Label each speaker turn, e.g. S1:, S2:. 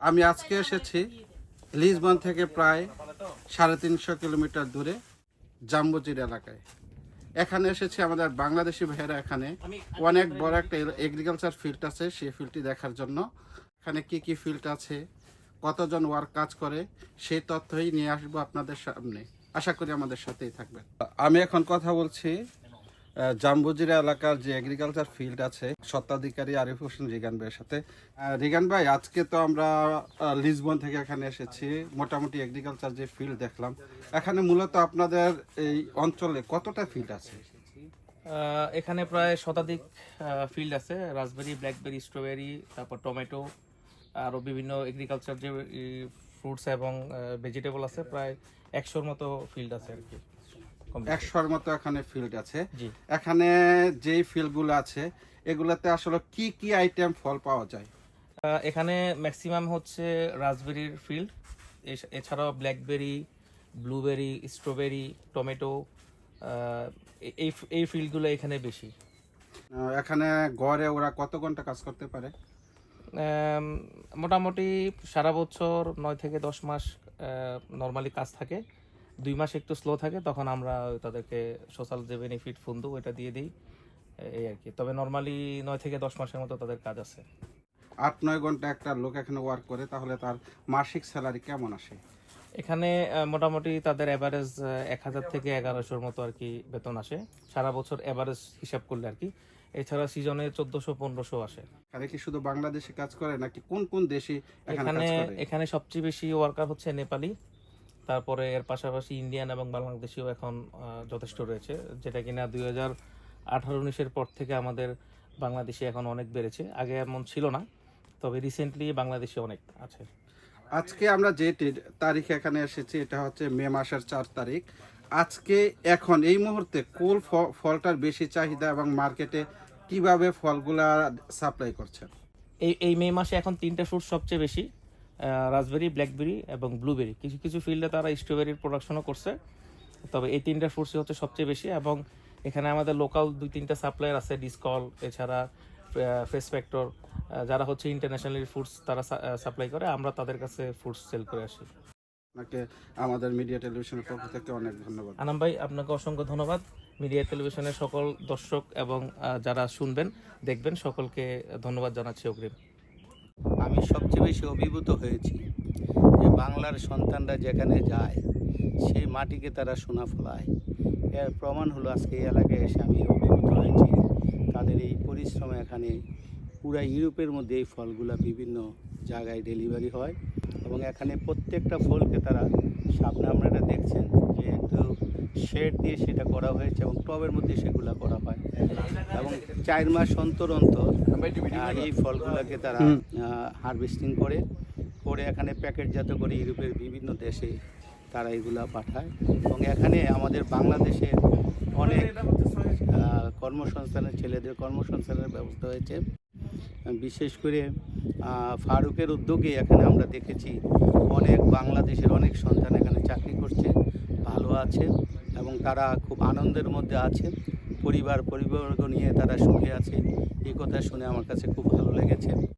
S1: আমি আজকে এসেছি লিসবন থেকে প্রায় সাড়ে তিনশো কিলোমিটার দূরে জাম্বুজির এলাকায়। এখানে এসেছি আমাদের বাংলাদেশি ভাইয়েরা এখানে। অনেক বড় একটা এগ্রিকালচার ফিল্ড আছে, সেই ফিল্ডটি দেখার জন্য। এখানে কি কি ফিল্ড আছে, কতজন ওয়ার্ক কাজ করে, সেই তথ্যই নিয়ে আসব আপনাদের সামনে। আশা করি আমাদের সাথেই থাকবেন। আমি এখন কথা বলছি জাম্বুজিরা এলাকার যে এগ্রিকালচার ফিল্ড আছে, স্বত্বাধিকারী আরিফ হোসেন রিগান ভাইয়ের সাথে। রিগান ভাই, আজকে তো আমরা লিসবন থেকে এখানে এসেছি। মোটামুটি এগ্রিকালচার যে ফিল্ড দেখলাম, এখানে মূলত আপনাদের এই অঞ্চলে কতটা ফিল্ড আছে?
S2: এখানে প্রায় শতাধিক ফিল্ড আছে। রাসবেরি, ব্ল্যাকবেরি, স্ট্রবেরি, তারপর টমেটো, আরও বিভিন্ন এগ্রিকালচার যে ফ্রুটস এবং ভেজিটেবল আছে, প্রায় একশোর মতো ফিল্ড আছে আর কি।
S1: একশোর মতো এখানে ফিল্ড আছে। এখানে যেই ফিল্ডগুলো আছে এগুলোতে আসলে কি কি আইটেম ফল পাওয়া যায়?
S2: এখানে ম্যাক্সিমাম হচ্ছে রাসবেরির ফিল্ড এছাড়াও ব্ল্যাকবেরি ব্লুবেরি স্ট্রবেরি টমেটো এই এই ফিল্ডগুলো এখানে বেশি।
S1: এখানে গড়ে ওরা কত ঘণ্টা কাজ করতে পারে?
S2: মোটামুটি সারা বছর নয় থেকে দশ মাস নর্মালি কাজ থাকে। দুই মাস একটু স্লো থাকে তখন আমরা তাদেরকে সোশ্যাল যে বেনিফিট ফুন্দু ওইটা দিয়ে দিই। এই আর কি। তবে নর্মালি নয় থেকে দশ মাসের মতো তাদের কাজ আছে।
S1: আট নয় ঘণ্টা একটা লোক এখানে ওয়ার্ক করে তাহলে তার মাসিক স্যালারি কেমন আসে?
S2: এখানে মোটামুটি তাদের অ্যাভারেজ এক হাজার থেকে এগারোশোর মতো আর কি বেতন আসে। সারা বছর অ্যাভারেজ হিসাব করলে আর কি। এছাড়া সিজনে চোদ্দশো পনেরোশো আসে।
S1: এখানে কি শুধু বাংলাদেশে কাজ করে নাকি কোন কোন দেশে এখানে
S2: এখানে সবচেয়ে বেশি ওয়ার্কার হচ্ছে নেপালি। তারপরে এর পাশাপাশি ইন্ডিয়ান এবং বাংলাদেশিও এখন যথেষ্ট রয়েছে। যেটা কিনা দুই হাজার আঠারো উনিশের পর থেকে আমাদের বাংলাদেশি এখন অনেক বেড়েছে। আগে এমন ছিল না তবে রিসেন্টলি বাংলাদেশি অনেক আছে।
S1: আজকে আমরা যে তারিখে এখানে এসেছি এটা হচ্ছে মে মাসের চার তারিখ। আজকে এখন এই মুহূর্তে কোন ফলটার বেশি চাহিদা এবং মার্কেটে কীভাবে ফলগুলা সাপ্লাই করছেন?
S2: এই এই মে মাসে এখন তিনটা ফ্রুট সবচেয়ে বেশি। রাসবেরি ব্ল্যাকবেরি এবং ব্লুবেরি কিছু কিছু ফিল্ডে তারা স্ট্রবেরির প্রোডাকশনও করছে। তবে এই তিনটা ফ্রুটসই হচ্ছে সবচেয়ে বেশি এবং এখানে আমাদের লোকাল দুই তিনটা সাপ্লায়ার আছে ডিসকল এছাড়া ফ্রেশ ফ্যাক্টর যারা হচ্ছে ইন্টারন্যাশনালি ফুডস তারা সাপ্লাই করে। আমরা তাদের কাছে ফুডস সেল করে আসি।
S1: আপনাকে আমাদের মিডিয়া টেলিভিশনের পক্ষ থেকে অনেক ধন্যবাদ।
S2: আনাম ভাই আপনাকে অসংখ্য ধন্যবাদ। মিডিয়া টেলিভিশনের সকল দর্শক এবং যারা শুনবেন দেখবেন সকলকে ধন্যবাদ জানাচ্ছি অগ্রিম।
S3: আমি সবচেয়ে বেশি অভিভূত হয়েছি যে বাংলার সন্তানরা যেখানে যায়, সেই মাটিকে তারা সোনা ফলায়। এর প্রমাণ হলো আজকে এই এলাকায় এসে আমি অভিভূত হয়েছি। তাদের এই পরিশ্রমে এখানে পুরা ইউরোপের মধ্যে এই ফলগুলা বিভিন্ন জায়গায় ডেলিভারি হয় এবং এখানে প্রত্যেকটা ফলকে তারা সামনে আপনারা দেখছেন যে একটু শেড দিয়ে সেটা করা হয়েছে এবং টবের মধ্যে সেগুলো করা হয়। এবং চার মাস অন্তর অন্তর এই ফলগুলোকে তারা হারভেস্টিং করে করে এখানে প্যাকেটজাত করে ইউরোপের বিভিন্ন দেশে তারা এগুলা পাঠায়। এবং এখানে আমাদের বাংলাদেশের অনেক কর্মসংস্থানের ছেলেদের কর্মসংস্থানের ব্যবস্থা হয়েছে। বিশেষ করে ফারুকের উদ্যোগে এখানে আমরা দেখেছি অনেক বাংলাদেশের অনেক সন্তান এখানে চাকরি করছে ভালো আছে। এবং তারা খুব আনন্দের মধ্যে আছে। পরিবার পরিবারকে নিয়ে তারা সুখে আছে। এই কথা শুনে আমার কাছে খুব ভালো লেগেছে।